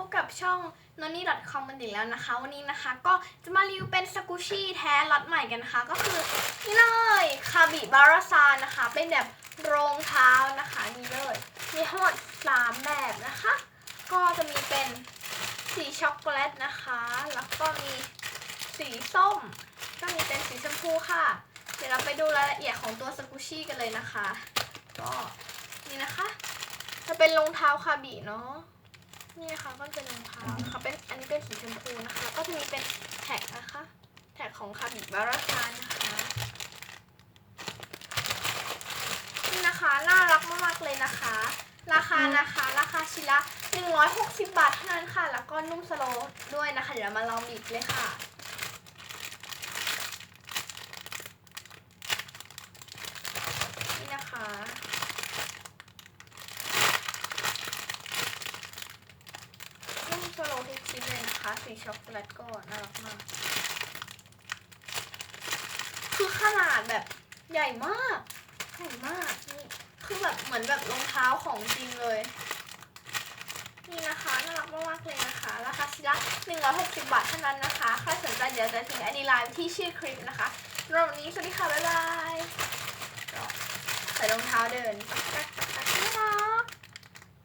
พบกับช่อง n o n n y c o m กันอีกแล้วนะคะ วันนี้นะคะก็จะมารีวิวเป็นสกูชี่แท้ล็อตใหม่กันนะคะ ก็คือนี่เลยคาบิบาราซานะคะ เป็นแบบรองเท้านะคะนี่เลยมีทั้งหมด3แบบนะคะ ก็จะมีเป็นสีช็อกโกแลตนะคะ แล้วก็มีสีส้ม ก็มีเป็นสีชมพูค่ะ เดี๋ยวเราไปดูรายละเอียดของตัวสกูชี่กันเลยนะคะ ก็นี่นะคะ จะเป็นรองเท้าคาบิเนาะ นี่นะคะก็เป็นรองเท้านะคะเป็นอันนี้เป็นสีชมพูนะคะแล้วก็จะมีเป็นแท็กนะคะ แท็กของคาบิบาราคานนะคะนี่นะคะน่ารักมากๆเลยนะคะ ราคานะคะราคาชิ้นละ160 บาทเท่านั้นค่ะ แล้วก็นุ่มสโลด้วยนะคะ เดี๋ยวมาลองบีบเลยค่ะ นี่นะคะ นุ่มสโลว์ทุกชิ้นเลยนะคะ สีช็อกโกแลตก็น่ารักมาก คือขนาดแบบใหญ่มากใหญ่มากนี่คือแบบเหมือนแบบรองเท้าของจริงเลย นี่นะคะน่ารักมากๆเลยนะคะ ราคาชิ้นละ160 บาทเท่านั้นนะคะ ใครสนใจเดี๋ยวจะทิ้งไอดีไลน์ที่ชื่อคลิปนะคะรับนี้สวัสดีค่ะ บ๊ายบายใส่รองเท้าเดิน